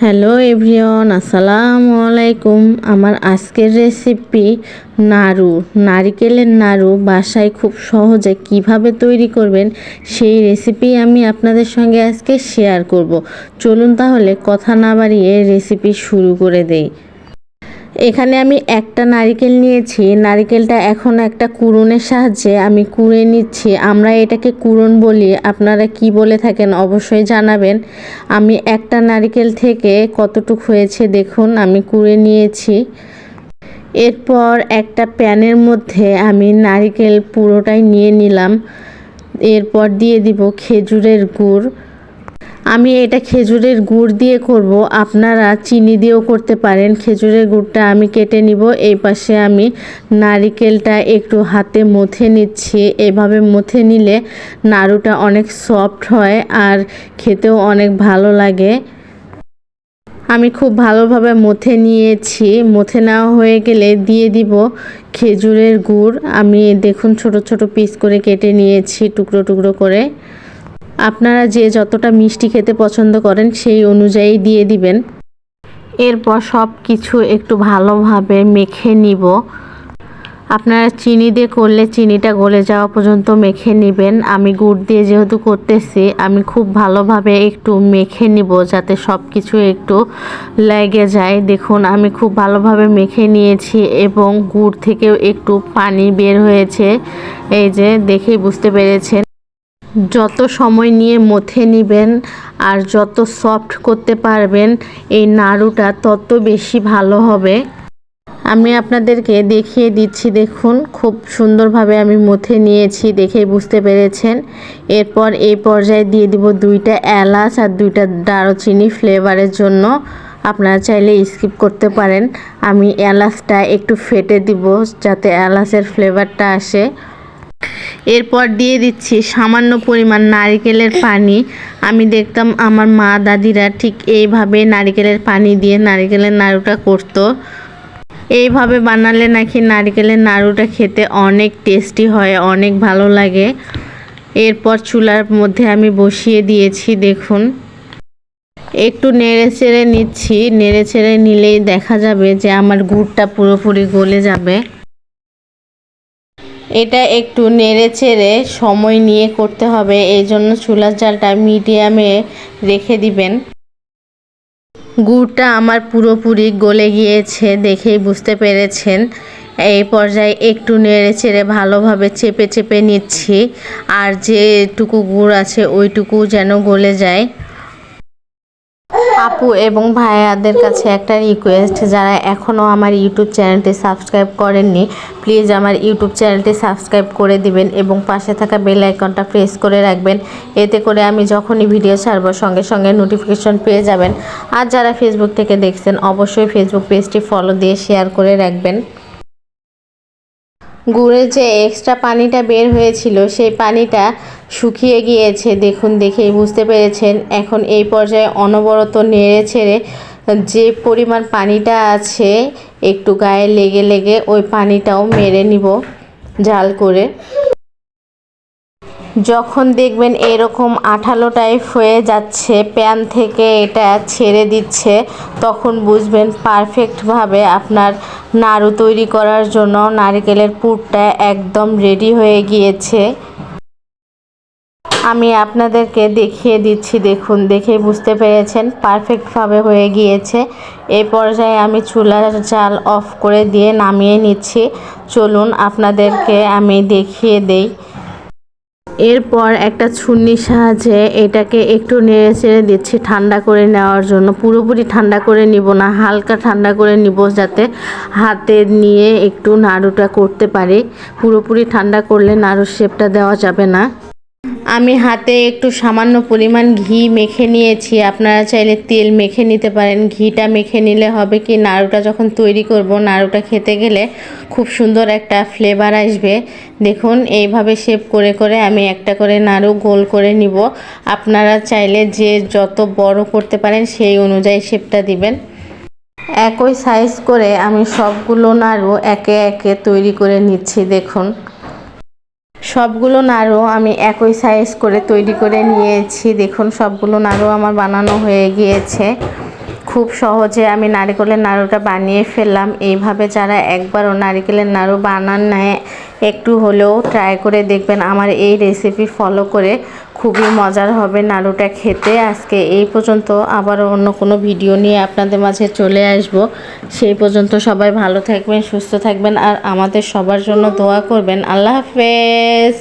Hello everyone, আসসালামু আলাইকুম। আমার আজকের রেসিপি নাড়ু। নারিকেলের নাড়ু বাসায় খুব সহজে কীভাবে তৈরি করবেন সেই রেসিপি আমি আপনাদের সঙ্গে আজকে শেয়ার করব। চলুন তাহলে কথা না বাড়িয়ে রেসিপি শুরু করে দেই। এখানে আমি একটা নারিকেল নিয়েছি। নারিকেলটা এখন একটা কুড়নের সাহায্যে আমি কুড়ে নিচ্ছি। আমরা এটাকে কুড়ন বলি। আপনারা কি বলে থাকেন অবশ্যই জানাবেন। আমি একটা নারিকেল থেকে কতটুক হয়েছে দেখুন, আমি কুড়ে নিয়েছি। এরপর একটা প্যানের মধ্যে আমি নারিকেল পুরোটাই নিয়ে নিলাম। এরপর দিয়ে দিব খেজুরের গুড়। আমি এটা খেজুরের গুড় দিয়ে করব। আপনারা চিনি দিয়েও করতে পারেন। খেজুরের গুড়টা আমি কেটে নিব। এই পাশে আমি নারিকেলটা একটু হাতে মথে নিচ্ছি। এভাবে মথে নিলে নাড়ুটা অনেক সফট হয় আর খেতেও অনেক ভালো লাগে। আমি খুব ভালোভাবে মথে নিয়েছি। মথে নেওয়া হয়ে গেলে দিয়ে দিব খেজুরের গুড়। আমি দেখুন ছোট ছোট পিস করে কেটে নিয়েছি টুকরো টুকরো করে। আপনারা যে যতটা মিষ্টি খেতে পছন্দ করেন সেই অনুযায়ী দিয়ে দিবেন। এরপর সব কিছু একটু ভালোভাবে মেখে নিব। আপনারা চিনি দিয়ে করলে চিনিটা গলে যাওয়া পর্যন্ত মেখে নেবেন। আমি গুড় দিয়ে যেহেতু করতেছি, আমি খুব ভালোভাবে একটু মেখে নিব যাতে সব কিছু একটু লেগে যায়। দেখুন, আমি খুব ভালোভাবে মেখে নিয়েছি এবং গুড় থেকেও একটু পানি বের হয়েছে। এই যে, দেখেই বুঝতে পেরেছেন। যত সময় নিয়ে মথে নেবেন আর যত সফট করতে পারবেন এই নাড়ুটা তত বেশি ভালো হবে। আমি আপনাদেরকে দেখিয়ে দিচ্ছি, দেখুন, খুব সুন্দরভাবে আমি মথে নিয়েছি দেখে বুঝতে পেরেছেন। এরপর এই পর্যায়ে দিয়ে দিব দুইটা এলাচ আর দুইটা দারুচিনি ফ্লেভারের জন্য। আপনারা চাইলে স্কিপ করতে পারেন। আমি এলাচটা একটু ফেটে দিব যাতে এলাচের ফ্লেভারটা আসে। এরপর দিয়ে দিচ্ছি সামান্য পরিমাণ নারিকেলের পানি। আমি দেখতাম আমার মা দাদিরা ঠিক এইভাবে নারিকেলের পানি দিয়ে নারিকেলের নাড়ুটা করতো। এইভাবে বানালে নাকি নারিকেলের নাড়ুটা খেতে অনেক টেস্টি হয়, অনেক ভালো লাগে। এরপর চুলার মধ্যে আমি বসিয়ে দিয়েছি, দেখুন। একটু নেড়ে চেড়ে নিচ্ছি, নেড়ে চেড়ে নিলেই দেখা যাবে যে আমার গুড়টা পুরোপুরি গলে যাবে। এটা একটু নেড়ে চেড়ে সময় নিয়ে করতে হবে, এই জন্য চুলার জালটা মিডিয়ামে রেখে দিবেন। গুড়টা আমার পুরোপুরি গলে গিয়েছে দেখেই বুঝতে পেরেছেন। এই পর্যায়ে একটু নেড়ে চেড়ে ভালোভাবে চেপে চেপে নিচ্ছি, আর যেটুকু গুড় আছে ওইটুকু যেন গলে যায়। আপু এবং ভাইয়াদের কাছে একটা রিকোয়েস্ট যারা এখনও আমার ইউটিউব চ্যানেলটি সাবস্ক্রাইব করেননি প্লিজ আমার ইউটিউব চ্যানেলটি সাবস্ক্রাইব করে দিবেন এবং পাশে থাকা বেল আইকনটা প্রেস করে রাখবেন। এতে করে আমি যখনই ভিডিও ছাড়বো, সঙ্গে সঙ্গে নোটিফিকেশন পেয়ে যাবেন। আর যারা ফেসবুক থেকে দেখছেন, অবশ্যই ফেসবুক পেজটি ফলো দিয়ে শেয়ার করে রাখবেন। গুড়ের যে এক্সট্রা পানিটা বের হয়েছিল, সেই পানিটা শুকিয়ে গিয়েছে। দেখুন, দেখেই বুঝতে পেরেছেন। এখন এই পর্যায়ে অনবরত নেড়ে ছেড়ে যে পরিমাণ পানিটা আছে, একটু গায়ে লেগে লেগে ওই পানিটাও মেরে নিব জাল করে। যখন দেখবেন এরকম আঠালো টাইপ হয়ে যাচ্ছে প্যান থেকে এটা ছেড়ে দিচ্ছে, তখন বুঝবেন পারফেক্টভাবে আপনার নাড়ু তৈরি করার জন্য নারিকেলের পুরটা একদম রেডি হয়ে গিয়েছে। আমি আপনাদেরকে দেখিয়ে দিচ্ছি, দেখুন, দেখে বুঝতে পেরেছেন পারফেক্টভাবে হয়ে গিয়েছে। এই পর্যায়ে আমি চুলার জাল অফ করে দিয়ে নামিয়ে নিচ্ছি। চলুন আপনাদেরকে আমি দেখিয়ে দেই। এরপর একটা ছুন্নির সাহায্যে এটাকে একটু নেড়ে চেড়ে দিচ্ছি ঠান্ডা করে নেওয়ার জন্য। পুরোপুরি ঠান্ডা করে নিব না, হালকা ঠান্ডা করে নিব যাতে হাতে নিয়ে একটু নাড়ুটা করতে পারি। পুরোপুরি ঠান্ডা করলে নাড়ুর শেপটা দেওয়া যাবে না। আমি হাতে একটু সামান্য পরিমাণ ঘি মেখে নিয়েছি। আপনারা চাইলে তেল মেখে নিতে পারেন। ঘিটা মেখে নিলে হবে কি, নাড়ুটা যখন তৈরি করব, নাড়ুটা খেতে গেলে খুব সুন্দর একটা ফ্লেভার আসবে। দেখুন, এইভাবে শেপ করে করে আমি একটা করে নাড়ু গোল করে নিব। আপনারা চাইলে যে যত বড় করতে পারেন, সেই অনুযায়ী শেপটা দিবেন। একই সাইজ করে আমি সবগুলো নাড়ু একে একে তৈরি করে নিচ্ছি, দেখুন। সবগুলো নাড়ু আমি একই সাইজ করে তৈরি করে নিয়েছি। দেখুন, সবগুলো নাড়ু আমার বানানো হয়ে গিয়েছে। খুব সহজে আমি নারিকেলের নাড়ুটা বানিয়ে ফেললাম। এইভাবে যারা একবারও নারিকেলের নাড়ু বানান নেয় একটু হলেও ট্রাই করে দেখবেন আমার এই রেসিপি ফলো করে খুবই মজার হবে নাড়ুটা খেতে। আজকে এই পর্যন্ত আবারও অন্য কোনো ভিডিও নিয়ে আপনাদের মাঝে চলে আসব। সেই পর্যন্ত সবাই ভালো থাকবেন, সুস্থ থাকবেন আর আমাদের সবার জন্য দোয়া করবেন। আল্লাহ হাফেজ।